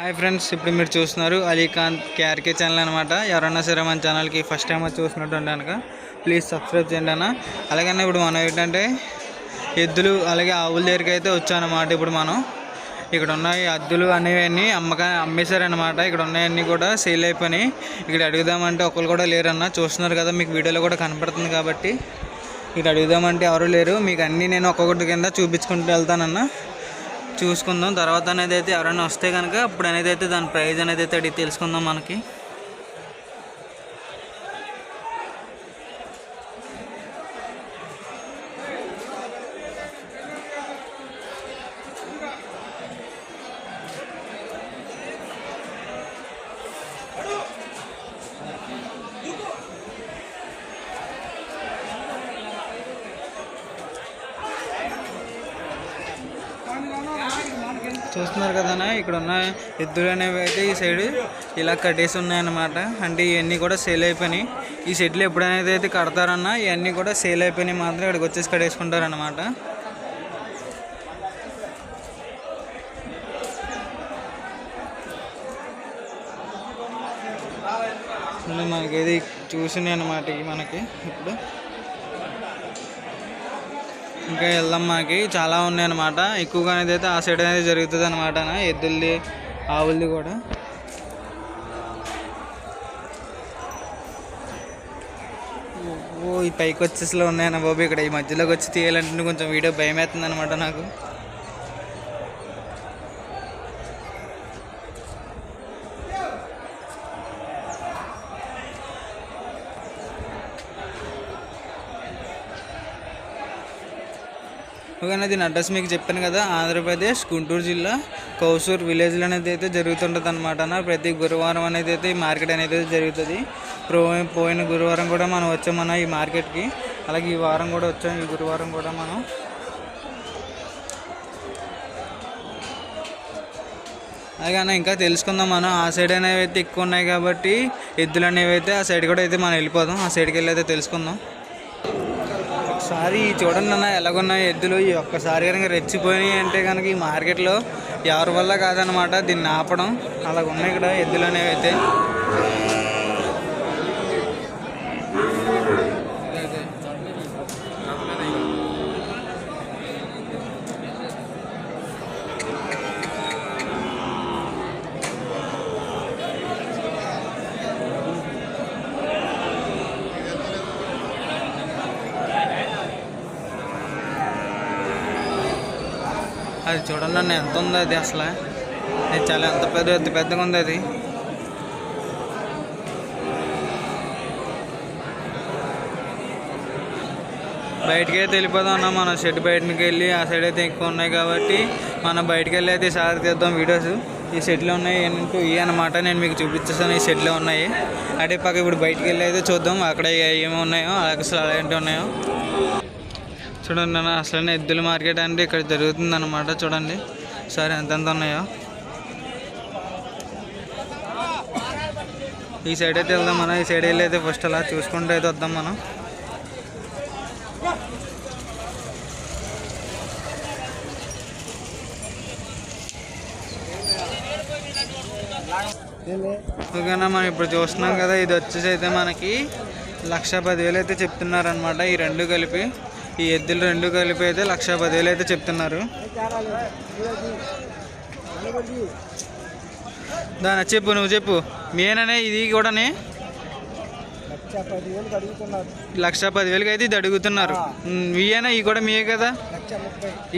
Hi friends ఇప్పుడు మీరు చూస్తున్నారు అలీఖాన్ కేఆర్కే ఛానల్ అనమాట ఎవరన్నా సరే మన ఛానల్కి ఫస్ట్ టైం వచ్చి చూసినట్టు కనుక ప్లీజ్ సబ్స్క్రైబ్ చేయండి అన్న. అలాగనే ఇప్పుడు మనం ఏంటంటే ఎద్దులు అలాగే ఆవుల దగ్గరికి అయితే వచ్చానమాట ఇప్పుడు మనం. ఇక్కడ ఉన్న అద్దులు అనేవన్నీ అమ్మక అమ్మేశారనమాట ఇక్కడ ఉన్నాయన్నీ కూడా సేల్ అయిపోయినాయి. ఇక్కడ అడుగుదామంటే ఒకరు కూడా లేరన్న. చూస్తున్నారు కదా మీకు వీడియోలో కూడా కనపడుతుంది కాబట్టి. ఇక్కడ అడుగుదామంటే ఎవరు లేరు. మీకు అన్నీ నేను ఒక్కొక్కటి కింద చూపించుకుంటూ వెళ్తానన్నా. చూసుకుందాం. తర్వాత అనేది అయితే ఎవరైనా వస్తే కనుక అప్పుడు అనేది అయితే దాని ప్రైజ్ అనేది అయితే అడిగి తెలుసుకుందాం మనకి. చూస్తున్నారు కదనా ఇక్కడ ఉన్న ఎద్దులు అనేవి అయితే ఈ సైడ్ ఇలా కట్టేసి ఉన్నాయన్నమాట అంటే ఇవన్నీ కూడా సేల్ అయిపోయినాయి. ఈ షెడ్లు ఎప్పుడైతే అయితే కడతారన్నా ఇవన్నీ కూడా సేల్ అయిపోయినాయి మాత్రం ఇక్కడికి వచ్చేసి కట్టేసుకుంటారన్నమాట. మనకి ఇది చూసినాయి అన్నమాట మనకి ఇప్పుడు. ఇంకా ఎల్లమ్మకి చాలా ఉన్నాయి అనమాట ఎక్కువగా అనేది అయితే ఆ సైడ్ అనేది జరుగుతుంది అనమాట ఎద్దులది ఆవులది కూడా. ఓ ఈ పైకి వచ్చేసిలో ఉన్నాయన్న బాబు. ఇక్కడ ఈ మధ్యలోకి వచ్చి తీయాలంటే కొంచెం వీడియో భయం అవుతుంది అనమాట నాకు. ఓకేనా దీని అడ్రస్ మీకు చెప్పాను కదా ఆంధ్రప్రదేశ్ గుంటూరు జిల్లా కౌసూర్ విలేజ్లో అనేది అయితే జరుగుతుంటుంది అనమాట ప్రతి గురువారం అనేది అయితే ఈ మార్కెట్ అనేది అయితే జరుగుతుంది. ప్రో పోయిన గురువారం కూడా మనం వచ్చామన్న ఈ మార్కెట్కి. అలాగే ఈ వారం కూడా వచ్చాం ఈ గురువారం కూడా మనం. అలాగే ఇంకా తెలుసుకుందాం మనం ఆ సైడ్ అనేవి అయితే ఎక్కువ ఉన్నాయి కాబట్టి ఎద్దులు అనేవి అయితే ఆ సైడ్ కూడా అయితే మనం వెళ్ళిపోదాం. ఆ సైడ్కి వెళ్ళి అయితే తెలుసుకుందాం. ఒక్కసారి చూడండి అన్న ఎలాగున్నాయి ఎద్దులు ఈ ఒక్కసారి కనుక రెచ్చిపోయినాయి అంటే కనుక ఈ మార్కెట్లో ఎవరి వల్ల కాదనమాట దీన్ని ఆపడం. అలాగ ఉన్నాయి ఇక్కడ ఎద్దులు అనేవి అయితే. అది చూడండి అన్న ఎంత ఉంది అది అసలు? అది చాలా ఎంత పెద్ద ఎంత పెద్దగా ఉంది అది? బయటకే అయితే వెళ్ళిపోదాం అన్న మన షెడ్ బయటకి వెళ్ళి ఆ సైడ్ అయితే ఎక్కువ ఉన్నాయి కాబట్టి మనం బయటకు వెళ్ళి అయితే సార్ తీద్దాం వీడియోస్. ఈ షెడ్లో ఉన్నాయి ఏంటంటే ఇవి అనమాట నేను మీకు చూపించేస్తాను ఈ షెడ్లో ఉన్నాయి. అదే పక్క ఇప్పుడు బయటకు వెళ్ళి అయితే చూద్దాం అక్కడ ఏమి ఉన్నాయో అసలు అలాంటివి ఉన్నాయో. చూడండి అన్న అసలైన ఎద్దుల మార్కెట్ అండి ఇక్కడ జరుగుతుంది అనమాట చూడండి. సరే ఎంతెంత ఉన్నాయో. ఈ సైడ్ అయితే వెళ్దాం మనం ఈ సైడ్ వెళ్ళి అయితే ఫస్ట్ అలా చూసుకుంటూ అయితే వద్దాం మనం. ఓకేనా మనం ఇప్పుడు చూస్తున్నాం కదా ఇది వచ్చేసి అయితే మనకి లక్ష పదివేలు అయితే చెప్తున్నారనమాట ఈ రెండు కలిపి. ఈ ఎద్దులు రెండు కలిపి అయితే లక్ష పదివేలు అయితే చెప్తున్నారు. దాని చెప్పు నువ్వు చెప్పు. మేననే ఇది కూడానే లక్ష పదివేలకి అయితే ఇది అడుగుతున్నారు. ఇవేనా ఈ కూడా మీయే కదా?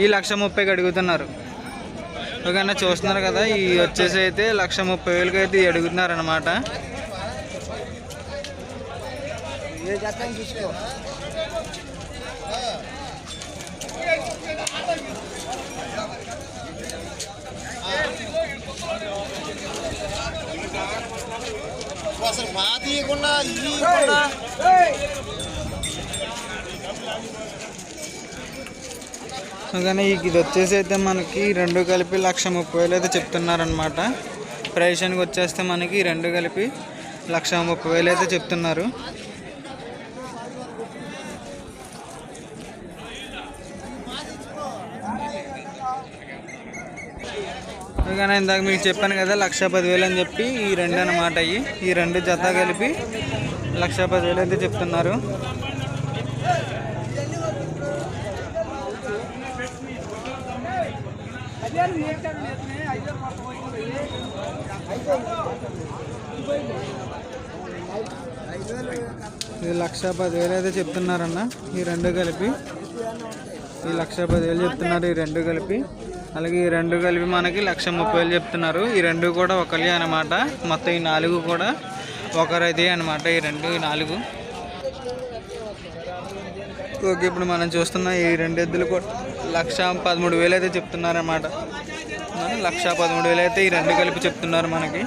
ఈ లక్ష ముప్పైకి అడుగుతున్నారు. ఓకేనా చూస్తున్నారు కదా ఈ వచ్చేసి అయితే లక్ష ముప్పై వేలకి అయితే అడుగుతున్నారు అనమాట అసలు మా తీయకుండా ఇది కానీ ఇది వచ్చేసి అయితే మనకి రెండు కలిపి లక్ష ముప్పై వేలు అయితే చెప్తున్నారనమాట ప్రైసానికి వచ్చేస్తే మనకి రెండు కలిపి లక్ష ముప్పై వేలు అయితే చెప్తున్నారు. ఓకేనా ఇందాక మీకు చెప్పాను కదా లక్ష పదివేలు అని చెప్పి ఈ రెండు అన్నమాట అయ్యి. ఈ రెండు జత కలిపి లక్ష పదివేలు అయితే చెప్తున్నారు. ఇది లక్ష పదివేలు అయితే చెప్తున్నారన్న. ఈ రెండు కలిపి ఈ లక్ష పదివేలు చెప్తున్నారు ఈ రెండు కలిపి. అలాగే ఈ రెండు కలిపి మనకి లక్ష ముప్పై వేలు చెప్తున్నారు. ఈ రెండు కూడా ఒకరి అనమాట మొత్తం ఈ నాలుగు కూడా ఒకరైతే అనమాట ఈ రెండు ఈ నాలుగు. ఓకే ఇప్పుడు మనం చూస్తున్న ఈ రెండు ఎద్దులు కూడా లక్ష పదమూడు వేలు అయితే చెప్తున్నారన్నమాట. లక్ష పదమూడు వేలు అయితే ఈ రెండు కలిపి చెప్తున్నారు మనకి.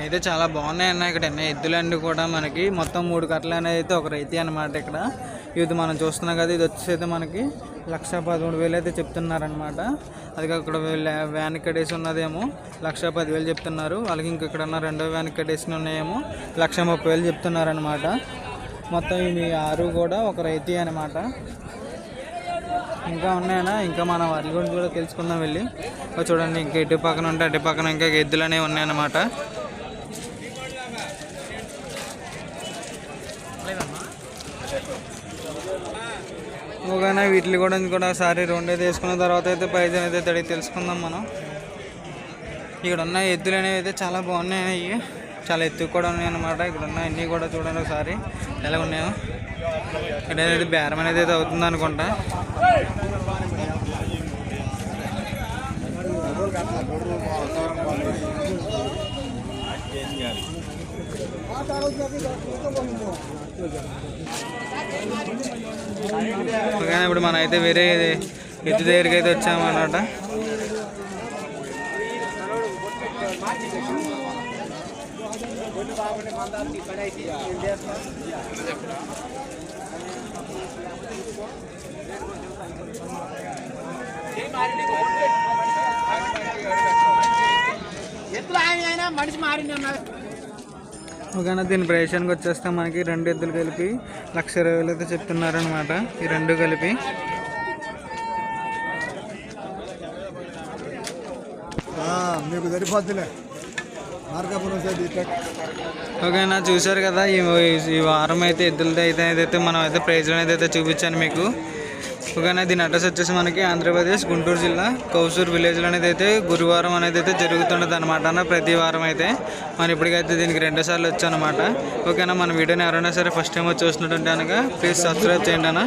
అయితే చాలా బాగున్నాయి అన్న. ఇక్కడ ఎద్దులు ఎద్దులన్నీ కూడా మనకి మొత్తం మూడు కట్టలు అనేది అయితే ఒక రైతే అనమాట ఇక్కడ. ఇది మనం చూస్తున్నాం కదా ఇది వచ్చేసి అయితే మనకి లక్ష పదమూడు వేలు అయితే చెప్తున్నారనమాట అది అక్కడ వ్యాన్ కట్టేసి ఉన్నదేమో లక్ష పదివేలు చెప్తున్నారు. అలాగే ఇంక ఇక్కడ ఉన్న రెండో వ్యాన్ కట్టేసి ఉన్నాయేమో లక్ష ముప్పై వేలు చెప్తున్నారనమాట మొత్తం ఇవి ఆరు కూడా ఒక రైతే అనమాట ఇంకా ఉన్నాయన్నా ఇంకా మనం వాటి గురించి కూడా తెలుసుకుందాం వెళ్ళి. చూడండి ఇంకా ఇటు పక్కన ఉంటే అటు పక్కన ఇంకా ఎద్దులు అనేవి ఉన్నాయన్నమాట. ఓకేనా వీటిని కూడా కూడా ఒకసారి రెండైతే తీసుకున్న తర్వాత అయితే ప్రైజ్ అనేది అయితే తెలుసుకుందాం మనం. ఇక్కడ ఉన్న ఎద్దులు అనేవి అయితే చాలా బాగున్నాయి. అవి చాలా ఎత్తు కూడా ఉన్నాయి అన్నమాట. ఇక్కడ ఉన్న అన్నీ కూడా చూడండి ఒకసారి. ఎలా ఉన్నాయో. ఇక్కడ అనేది బేరం అనేది అయితే అవుతుంది అనుకుంటా. ఓకేనా ఇప్పుడు మనం అయితే వేరే ఎత్తు దగ్గరికి అయితే వచ్చామన్నమాట. ఎట్లా ఆయన అయినా మనిషి మారింది అన్నారు ఓకేనా దీని ప్రవేశానికి వచ్చేస్తే మనకి రెండు ఎద్దులు కలిపి లక్ష ఇరవై వేలు అయితే చెప్తున్నారనమాట ఈ రెండు కలిపి. మీకు సైడ్ ఓకేనా చూశారు కదా ఈ వారం అయితే ఎద్దులతో అయితే ఏదైతే మనం అయితే ప్రైజ్ అనేది అయితే చూపించాను మీకు. ఓకేనా దీని అడ్రస్ వచ్చేసి మనకి ఆంధ్రప్రదేశ్ గుంటూరు జిల్లా. కౌసూర్ విలేజ్లో అనేది అయితే గురువారం అనేది అయితే జరుగుతుండదు అనమాట ప్రతి వారం అయితే. మనం ఇప్పటికైతే దీనికి రెండు సార్లు వచ్చానమాట. ఓకేనా మన వీడియోని ఎవరైనా సరే ఫస్ట్ టైం వచ్చి చూసినట్టుంటే అనగా ప్లీజ్ సబ్స్క్రైబ్ చేయండి అన్న.